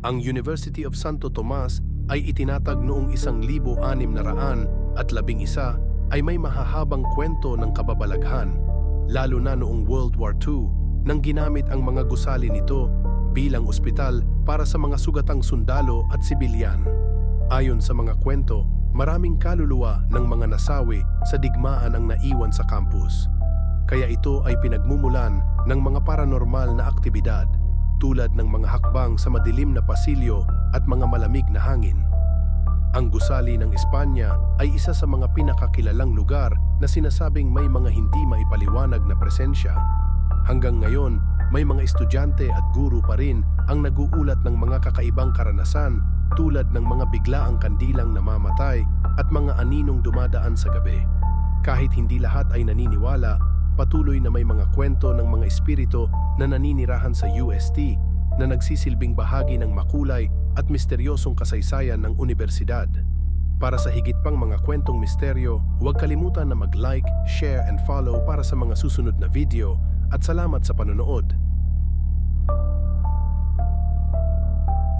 Ang University of Santo Tomas ay itinatag noong 1611 at labing isa ay may mahahabang kwento ng kababalaghan, lalo na noong World War II nang ginamit ang mga gusali nito bilang ospital para sa mga sugatang sundalo at sibilyan. Ayon sa mga kwento, maraming kaluluwa ng mga nasawi sa digmaan ang naiwan sa campus. Kaya ito ay pinagmumulan ng mga paranormal na aktibidad tulad ng mga hakbang sa madilim na pasilyo at mga malamig na hangin. Ang gusali ng Espanya ay isa sa mga pinakakilalang lugar na sinasabing may mga hindi maipaliwanag na presensya. Hanggang ngayon, may mga estudyante at guro pa rin ang naguulat ng mga kakaibang karanasan tulad ng mga biglaang kandilang namamatay at mga aninong dumadaan sa gabi. Kahit hindi lahat ay naniniwala, patuloy na may mga kwento ng mga espiritu na naninirahan sa UST na nagsisilbing bahagi ng makulay at misteryosong kasaysayan ng universidad. Para sa higit pang mga kwentong misteryo, huwag kalimutan na mag-like, share and follow para sa mga susunod na video at salamat sa panonood.